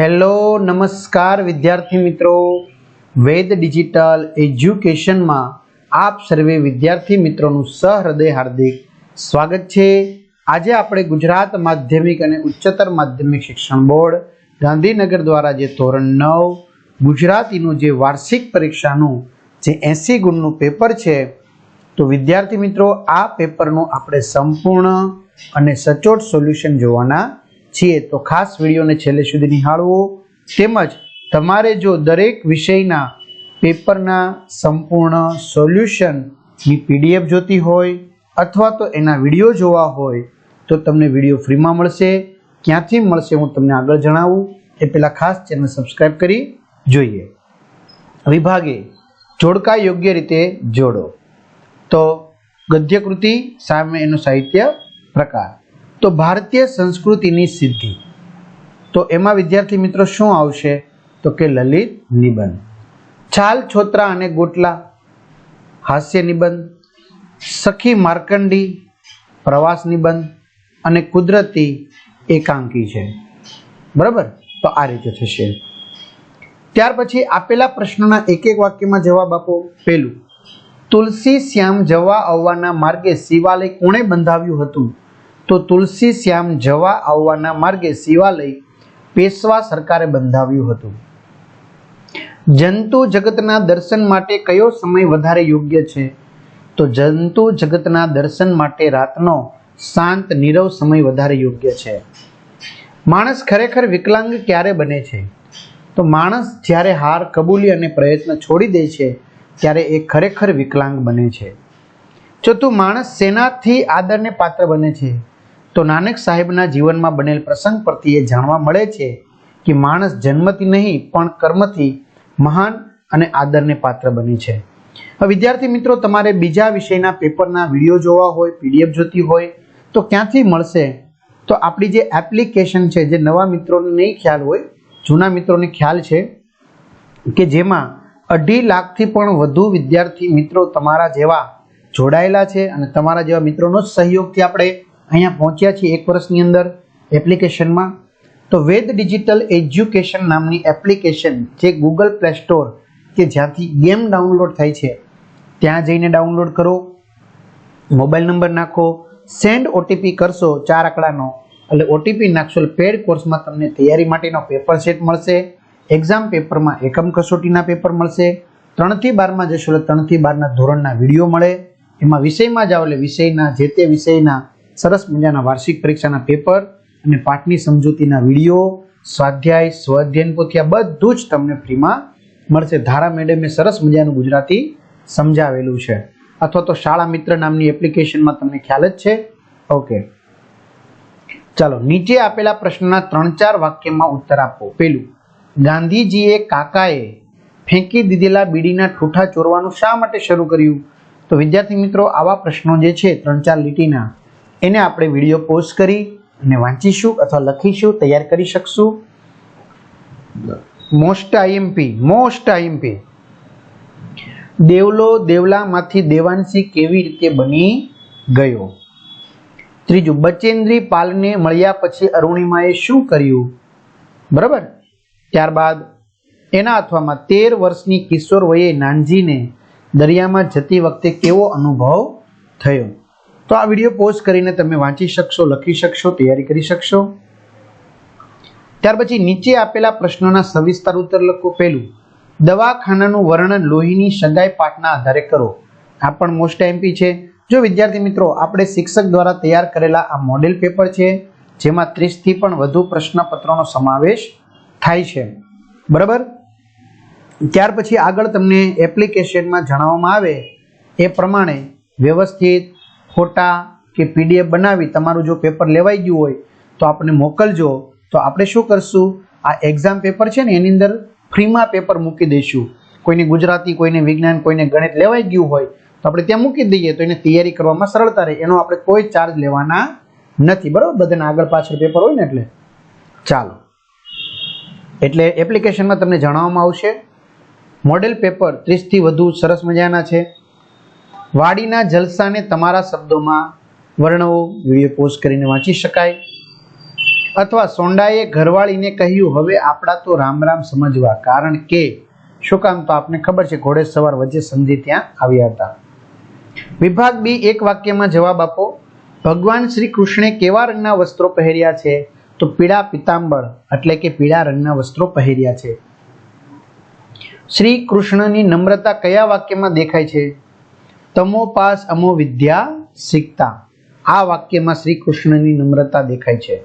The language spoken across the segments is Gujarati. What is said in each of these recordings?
હેલો, નમસ્કાર વિદ્યાર્થી મિત્રો. વેદ ડિજિટલ એજ્યુકેશનમાં આપ સર્વે વિદ્યાર્થી મિત્રોનું સહૃદય હાર્દિક સ્વાગત છે. આજે આપણે ગુજરાત માધ્યમિક અને ઉચ્ચતર માધ્યમિક શિક્ષણ બોર્ડ ગાંધીનગર દ્વારા જે ધોરણ નવ, ગુજરાતીનું જે વાર્ષિક પરીક્ષાનું જે એંસી ગુણનું પેપર છે, તો વિદ્યાર્થી મિત્રો, આ પેપરનું આપણે સંપૂર્ણ અને સચોટ સોલ્યુશન જોવાના છીએ તો ખાસ વિડીયોને છેલ્લે સુધી નિહાળવો. તેમજ તમારે જો દરેક વિષયના પેપરના સંપૂર્ણ સોલ્યુશનની પીડીએફ જોતી હોય અથવા તો એના વીડિયો જોવા હોય તો તમને વીડિયો ફ્રીમાં મળશે. ક્યાંથી મળશે હું તમને આગળ જણાવું. એ પહેલાં ખાસ ચેનલ સબસ્ક્રાઈબ કરી જોઈએ. વિભાગે જોડકા યોગ્ય રીતે જોડો. તો ગદ્યકૃતિ સામે એનો સાહિત્ય પ્રકાર. તો ભારતીય સંસ્કૃતિની સિદ્ધિ. તો એમાં વિદ્યાર્થી મિત્રો શું આવશે? તો કે લલિત નિબંધ. છાલ, છોતરા અને ગોટલા. હાસ્ય નિબંધ. સખી, માર્કંડી, પ્રવાસ નિબંધ. અને કુદરતી એકાંકી છે. બરાબર? તો આ રીતે થશે. ત્યાર પછી આપેલા પ્રશ્નોના એક એક વાક્યમાં જવાબ આપો. પહેલું, તુલસી શ્યામ જવા આવવાના માર્ગે શિવાલય કોણે બંધાવ્યું હતું? તો તુલસી શ્યામ જવા આવવાના માર્ગે શિવાલય પેશવા સરકારે બંધાવ્યું હતું. જંતુ જગતના દર્શન માટે કયો સમય વધારે યોગ્ય છે? તો જંતુ જગતના દર્શન માટે રાતનો શાંત નીરવ સમય વધારે યોગ્ય છે. માણસ ખરેખર વિકલાંગ ક્યારે બને છે? તો માણસ જ્યારે હાર, કબૂલી અને પ્રયત્ન છોડી દે છે, ત્યારે એ ખરેખર વિકલાંગ બને છે. ચોથું, માણસ સેનાથી આદરને પાત્ર બને છે. તો નાનક સાહેબના જીવનમાં બનેલ પ્રસંગ પરથી એ જાણવા મળે છે કે માણસ જન્મથી નહીં, પણ કર્મથી મહાન અને આદરને પાત્ર બને છે. વિદ્યાર્થી મિત્રો, તમારે બીજા વિષયના પેપરના વીડિયો જોવા હોય, પીડીએફ જોતી હોય, તો ક્યાંથી મળશે? તો આપણી જે એપ્લિકેશન છે, જે નવા મિત્રોને નહીં ખ્યાલ હોય, જૂના મિત્રોને ખ્યાલ છે કે જેમાં અઢી લાખથી પણ વધુ વિદ્યાર્થી મિત્રો તમારા જેવા જોડાયેલા છે અને તમારા જેવા મિત્રોનો સહયોગથી આપણે અહીંયા પહોંચ્યા છીએ એક વર્ષની અંદર એપ્લિકેશનમાં. તો વેદ ડિજિટલ એજ્યુકેશન નામની એપ્લિકેશન જે ગૂગલ પ્લે સ્ટોર કે જ્યાંથી ગેમ ડાઉનલોડ થાય છે, ત્યાં જઈને ડાઉનલોડ કરો. મોબાઈલ નંબર નાખો. સેન્ડ ઓટીપી કરશો ચાર આંકડાનો. એટલે ઓટીપી નાખશો પેડ કોર્સમાં તમને તૈયારી માટેનો પેપર સેટ મળશે. એક્ઝામ પેપરમાં એકમ કસોટીના પેપર મળશે. ત્રણથી બારમાં જશો એટલે ત્રણથી બારના ધોરણના વીડિયો મળે. એમાં વિષયમાં જાઓ એટલે વિષયના, જે તે વિષયના સરસ મજાના વાર્ષિક પરીક્ષાના પેપર અને પાઠની સમજૂતીના વીડિયો, સ્વાધ્યાય સ્વાધ્યાયન પોથી બધું જ તમને ફ્રીમાં મળશે. ધારા મેડમે સરસ મજાનું ગુજરાતી સમજાવેલું છે. અથવા તો શાળા મિત્ર નામની એપ્લિકેશનમાં તમને ખ્યાલ જ છે. ઓકે. ચાલો, નીચે આપેલા પ્રશ્નના ત્રણ ચાર વાક્યમાં ઉત્તર આપો. પેલું, ગાંધીજીએ કાકાએ ફેંકી દીધેલા બીડીના ઠૂઠા ચોરવાનું શા માટે શરૂ કર્યું? તો વિદ્યાર્થી મિત્રો, આવા પ્રશ્નો જે છે, ત્રણ ચાર લીટીના એને આપણે વીડિયો પોઝ કરી અને વાંચીશું અથવા લખીશું, તૈયાર કરી શકશું. મોસ્ટ આઈએમપી મોસ્ટ આઈએમપી દેવલો દેવલામાંથી દેવાંશી કેવી રીતે બની ગયો? ત્રીજું, બચેન્દ્રી પાલને મળ્યા પછી અરુણિમાએ શું કર્યું? બરાબર? ત્યારબાદ એના અથવામાં તેર વર્ષની કિશોર વયે નાનજીને દરિયામાં જતી વખતે કેવો અનુભવ થયો? તો આ વીડિયો પોઝ કરીને તમે વાંચી શકશો, લખી શકશો, તૈયારી કરી શકશો. ત્યાર પછી નીચે આપેલા પ્રશ્નોના સવિસ્તાર ઉત્તર લખો. પહેલું, દવાખાનાનું વર્ણન લોહીની સગાઈ પાઠના આધારે કરો. આ પણ મોસ્ટ એમપી છે. જો વિદ્યાર્થી મિત્રો, આપણે શિક્ષક દ્વારા તૈયાર કરેલા આ મોડેલ પેપર છે, જેમાં ત્રીસથી પણ વધુ પ્રશ્નપત્રોનો સમાવેશ થાય છે. બરાબર? ત્યાર પછી આગળ તમને એપ્લિકેશનમાં જણાવવામાં આવે. એ પ્રમાણે વ્યવસ્થિત ફોટા કે પીડીએફ બનાવી તમારું જો પેપર લેવાઈ ગયું હોય તો આપણે મોકલજો. તો આપણે શું કરશું? આ એક્ઝામ પેપર છે ને એની અંદર ફ્રીમાં પેપર મૂકી દઈશું. કોઈને ગુજરાતી, કોઈને વિજ્ઞાન, કોઈને ગણિત લેવાઈ ગયું હોય તો આપણે ત્યાં મૂકી દઈએ તો એને તૈયારી કરવામાં સરળતા રહે. એનો આપણે કોઈ ચાર્જ લેવાના નથી. બરાબર? બધાને આગળ પાછળ પેપર હોય ને એટલે. ચાલો. એટલે એપ્લિકેશનમાં તમને જણાવવામાં આવશે. મોડેલ પેપર ત્રીસથી વધુ સરસ મજાના છે. વાડીના જલસાને તમારા શબ્દોમાં વર્ણવો, વીડિયો પોસ્ટ કરીને વાંચી શકાય. અથવા સોંડાએ ઘરવાળીને કહ્યું, હવે આપણા તો રામ રામ સમજવા. કારણ કે, શું કામ તો આપને ખબર છે, ઘોડે સવાર વચ્ચે સંધિ ત્યાં આવ્યા હતા. વિભાગ બી એક વાક્યમાં જવાબ આપો, ભગવાન શ્રી કૃષ્ણે કેવા રંગના વસ્ત્રો પહેર્યા છે? તો પીળા પિતાંબર, એટલે કે પીળા રંગના વસ્ત્રો પહેર્યા છે. શ્રી કૃષ્ણની નમ્રતા કયા વાક્યમાં દેખાય છે? તમો પાસ અમો વિદ્યા શીખતા. આ વાક્યમાં શ્રી કૃષ્ણની નમ્રતા દેખાય છે.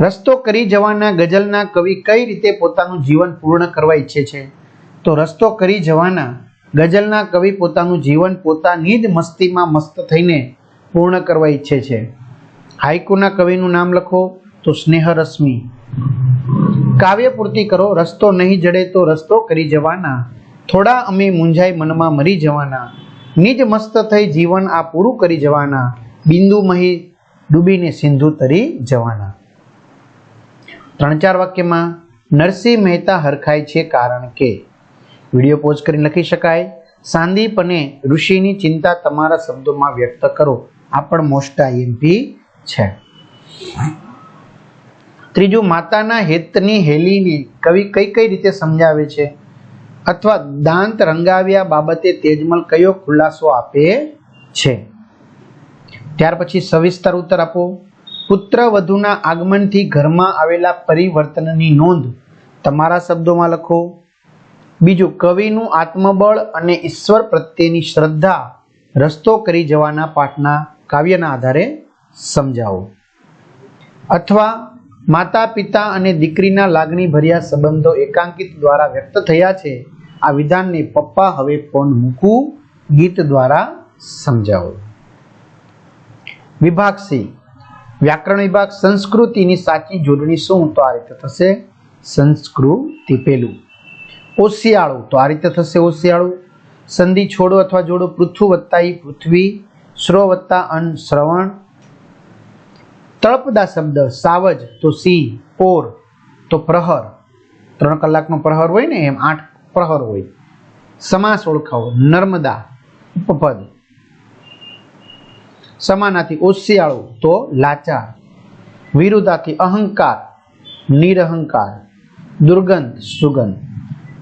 રસ્તો કરી જવાના ગઝલના કવિ કઈ રીતે પોતાનું જીવન પૂર્ણ કરવા ઈચ્છે છે? તો રસ્તો કરી જવાના ગઝલના કવિ પોતાનું જીવન પોતાની જ મસ્તીમાં મસ્ત થઈને પૂર્ણ કરવા ઈચ્છે છે. હાઈકુના કવિનું નામ લખો તો સ્નેહરશ્મિ. કાવ્ય પૂર્તિ કરો, રસ્તો નહીં જડે તો રસ્તો કરી જવાના. થોડા અમે મૂંઝાઈ મનમાં મરી જવાના. નિજ મસ્ત થઈ જીવન આ પૂરું કરી જવાના. બિંદુ મહી ડૂબીને સિંધુ તરી જવાના. ત્રણ ચાર વાક્યમાં, નરસિંહ મહેતા હરખાય છે કારણ કે. વીડિયો પોઝ કરીને લખી શકાય. સાંદીપ અને ઋષિની ચિંતા તમારા શબ્દોમાં વ્યક્ત કરો. આ પણ મોસ્ટ આઈએમપી છે. ત્રીજું, માતાના હેતની હેલીને કવિ કઈ કઈ રીતે સમજાવે છે? અથવા દાંત રંગાવ્યા બાબતે તેજમલ કયો ખુલાસો આપે છે? ત્યાર પછી સવિસ્તર ઉત્તર આપો. પુત્ર વધુના આગમનથી ઘરમાં આવેલા પરિવર્તનની નોંધ તમારા શબ્દોમાં લખો. બીજું, કવિનું આત્મબળ અને ઈશ્વર પ્રત્યેની શ્રદ્ધા રસ્તો કરી જવાના પાઠના કાવ્યના આધારે સમજાવો. અથવા માતા પિતા અને દીકરીના લાગણી ભર્યા સંબંધો એકાંકિત દ્વારા વ્યક્ત થયા છે આ વિધાનને પપ્પા હવે ફોન મૂકું, ગીત દ્વારા સમજાવો. વિભાગ સી. વ્યાકરણ વિભાગ સંસ્કૃતિની સાચી જોડણી શું? તો આ રીતે થશે. સંસ્કૃતિ પેલું. ઓશિયાળું. તો આ રીતે થશે ઓશિયાળું. સંધિ છોડો અથવા જોડો પૃથ્વ વત્તા ઈ પૃથ્વી શ્રો વત્તા અન શ્રવણ. તળપદા શબ્દ સાવજ તો સી, પોર તો પ્રહર. ત્રણ કલાકનો પ્રહર હોય ને એમ, આઠ પ્રહર હોય. સમાસ ઓળખાવો. નર્મદા ઉપપદ. સમાનાથી ઓશિયાળું તો લાચાર. વિરુદ્ધાથી અહંકાર, નિરહંકાર, દુર્ગંધ, સુગંધ.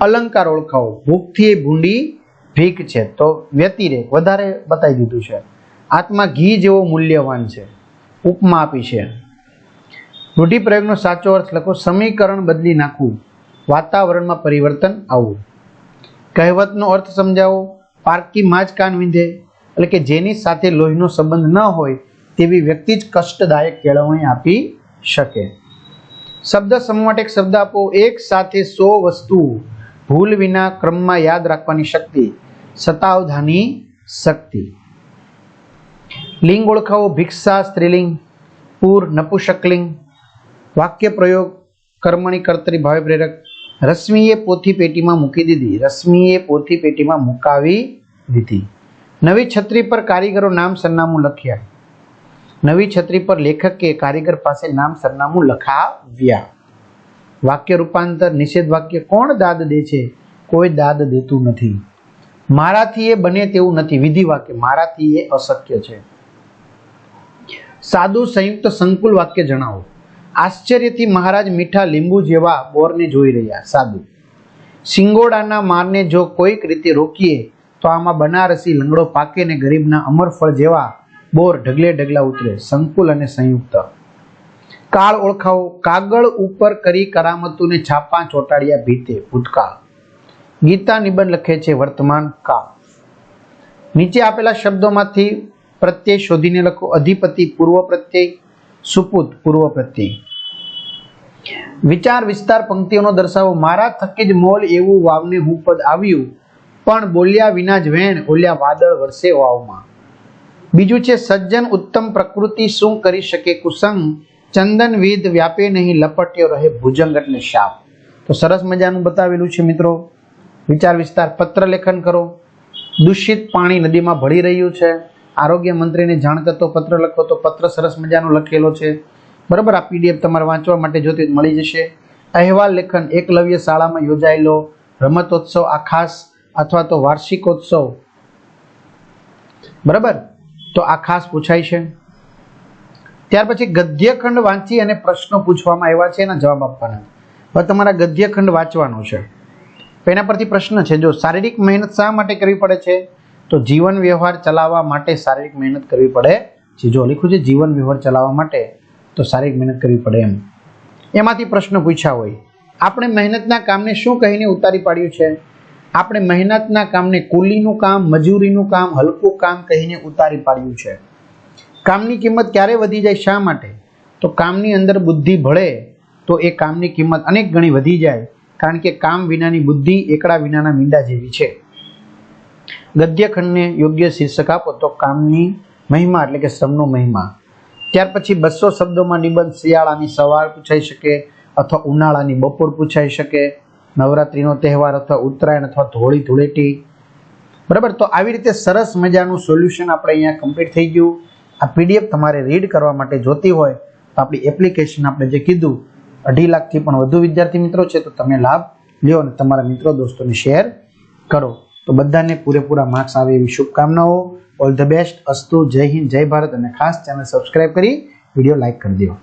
અલંકાર ઓળખાવો. ભૂખથી ભૂંડી ભીખ છે. તો વ્યતિરેક. વધારે બતાવી દીધું છે. આત્મા ઘી જેવો મૂલ્યવાન છે. ઉપમા આપી છે. રૂઢિપ્રયોગનો સાચો અર્થ લખો, સમીકરણ બદલી નાખવું. વાતાવરણમાં પરિવર્તન આવવું. કહેવતનો અર્થ સમજાવો, પારકી માં જ કાન વિંધે, એટલે કે જેની સાથે લોહીનો સંબંધ ન હોય તેવી વ્યક્તિ જ કષ્ટદાયક કેળવણી આપી શકે. શબ્દ સમૂહ માટે એક શબ્દ આપો, એક સાથે સો વસ્તુ ભૂલ વિના ક્રમમાં યાદ રાખવાની શક્તિ, સતાવધાની શક્તિ. લિંગ ઓળખાવો, ભિક્ષા, સ્ત્રીલિંગ, પૂર નપુષકલિંગ વાક્ય પ્રયોગ, કર્મણી, કર્તરી ભાવે પ્રેરક રશ્મિએ પોથી પેટીમાં મૂકી દીધી. રશ્મિએ પોથી પેટીમાં મુકાવી દીધી. નવી છત્રી પર કારીગરો નામ સરનામું લખ્યા. નવી છત્રી પર લેખક કારીગર પાસે નામ સરનામું લખાવ્યા. વાક્ય રૂપાંતર, નિષેધ વાક્ય કોણ દાદ દે છે? કોઈ દાદ દેતું નથી. મારાથી એ બને તેવું નથી. વિધિ વાક્ય, મારાથી એ અશક્ય છે. સાદું, સંયુક્ત, સંકુલ વાક્ય જણાવો. આશ્ચર્યથી મહારાજ મીઠા લીંબુ જેવા બોરને જોઈ રહ્યા. સાધુ, સિંગોડાના મારને જો કોઈક રીતે રોકીએ, તો આમાં બનારસી લંગડો પાકે ને ગરીબના અમરફળ જેવા બોર ઢગલે ઢગલા ઉતરે, સંકુલ અને સંયુક્ત. કાળ ઓળખાવો, કાગળ ઉપર કરી કરામતુને છાપા ચોંટાડ્યા ભીતે, ભૂતકાળ. ગીતા નિબંધ લખે છે વર્તમાન કાળ. નીચે આપેલા શબ્દોમાંથી પ્રત્યય શોધીને લખો. અધિપતિ પૂર્વ પ્રત્યય, સુપુત પૂર્વ પ્રત્યય. વિચાર, વિસ્તાર, પંક્તિઓનો દર્શાવો. મારા થકી જ મોલ એવું વાવને હું પદ આવ્યું. પણ બોલ્યા વિના જ વેણ, ઓલ્યા વાદળ વરસે વાવમાં. બીજું છે, સજ્જન ઉત્તમ પ્રકૃતિ શું કરી શકે કુસંગ? ચંદન વિધ વ્યાપે નહીં, લપટ્યો રહે ભુજંગ એટલે શાપ. તો સરસ મજાનું બતાવેલું છે મિત્રો. વિચાર, વિસ્તાર, પત્ર લેખન કરો. દૂષિત પાણી નદીમાં ભળી રહ્યું છે. આરોગ્ય મંત્રીને જાણ કરતો, પત્ર લખો તો પત્ર સરસ મજાનો લખેલો છે. બરાબર? આ પીડીએફ તમારે વાંચવા માટે જોતી મળી જશે. અહેવાલ લેખન એકલવ્ય શાળામાં યોજાયેલો. રમતોત્સવ આ ખાસ અથવા તો વાર્ષિકોત્સવ. બરાબર? તો આ ખાસ પૂછાય છે. ત્યાર પછી ગદ્યખંડ વાંચી અને પ્રશ્નો પૂછવામાં આવ્યા છે એના જવાબ આપવાના. હવે તમારા ગદ્યખંડ વાંચવાનો છે. એના પરથી પ્રશ્ન છે, જો શારીરિક મહેનત શા માટે કરવી પડે છે? તો જીવન વ્યવહાર ચલાવવા માટે શારીરિક મહેનત કરવી પડે છે. જો લખ્યું છે જીવન વ્યવહાર ચલાવવા માટે. તો સારી મહેનત કરવી પડે એમ. એમાંથી પ્રશ્ન પૂછ્યા હોય, આપણે મહેનતના કામને શું કહીને ઉતારી પાડ્યું છે? આપણે મહેનતના કામને કુલીનું કામ, મજૂરીનું કામ, હલકું કામ કહીને ઉતારી પાડ્યું છે. કામની કિંમત ક્યારે વધી જાય, શા માટે? તો કામની અંદર બુદ્ધિ ભળે તો એ કામની કિંમત અનેક ગણી વધી જાય, કારણ કે કામ વિનાની બુદ્ધિ એકડા વિનાના મીંડા જેવી છે. ગદ્યખંડને યોગ્ય શીર્ષક આપો તો કામની મહિમા એટલે કે શ્રમનો મહિમા. ત્યાર પછી બસો શબ્દોમાં નિબંધ શિયાળાની સવાર પૂછાઈ શકે અથવા ઉનાળાની બપોર પૂછાઈ શકે, નવરાત્રિનો તહેવાર અથવા ઉત્તરાયણ અથવા ધોળી ધૂળેટી. બરાબર? તો આવી રીતે સરસ મજાનું સોલ્યુશન આપણે અહીંયા કમ્પ્લીટ થઈ ગયું. આ પીડીએફ તમારે રીડ કરવા માટે જોતી હોય તો આપણી એપ્લિકેશન આપણે જે કીધું, અઢી લાખથી પણ વધુ વિદ્યાર્થી મિત્રો છે, તો તમે લાભ લ્યો અને તમારા મિત્રો દોસ્તોને શેર કરો. તો બધાને પૂરેપૂરા માર્ક્સ આવે એવી શુભકામનાઓ. ઓલ ધ બેસ્ટ અસ્તુ. જય હિન્દ, જય ભારત. અને ખાસ ચેનલ સબસ્ક્રાઈબ કરી વીડિયો લાઈક કરી દો